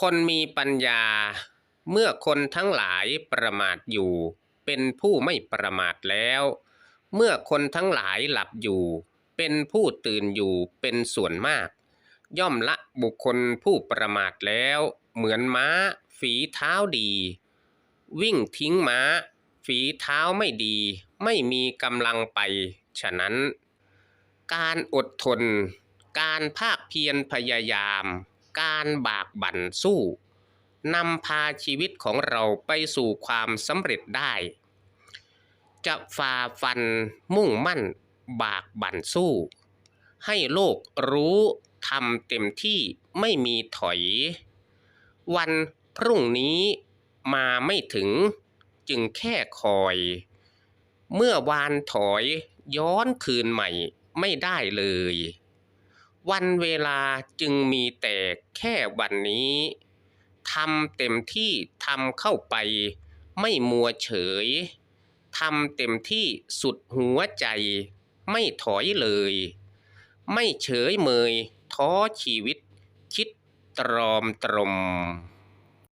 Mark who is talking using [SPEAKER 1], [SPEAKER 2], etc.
[SPEAKER 1] คนมีปัญญา เมื่อคนทั้งหลายประมาทอยู่ เป็นผู้ไม่ประมาทแล้ว เมื่อคนทั้งหลายหลับอยู่ เป็นผู้ตื่นอยู่เป็นส่วนมาก ย่อมละบุคคลผู้ประมาทแล้ว เหมือนม้า ฝีเท้าดี วิ่งทิ้งม้า ฝีเท้าไม่ดี ไม่มีกำลังไป ฉะนั้น การอดทน การภาคเพียรพยายาม การบากบั่นสู้นำพาชีวิตของเราไปสู่ความสำเร็จได้ จะฝ่าฟันมุ่งมั่นบากบั่นสู้ ให้โลกรู้ทำเต็มที่ไม่มีถอย วันพรุ่งนี้มาไม่ถึงจึงแค่คอย เมื่อวานถอยย้อนคืนใหม่ไม่ได้เลย วันเวลาจึงมีแต่แค่วันนี้ทำเต็มที่ทำเข้าไป ไม่มัวเฉยทำเต็มที่สุดหัวใจ ไม่ถอยเลย ไม่เฉยเมย ท้อชีวิต คิดตรอมตรม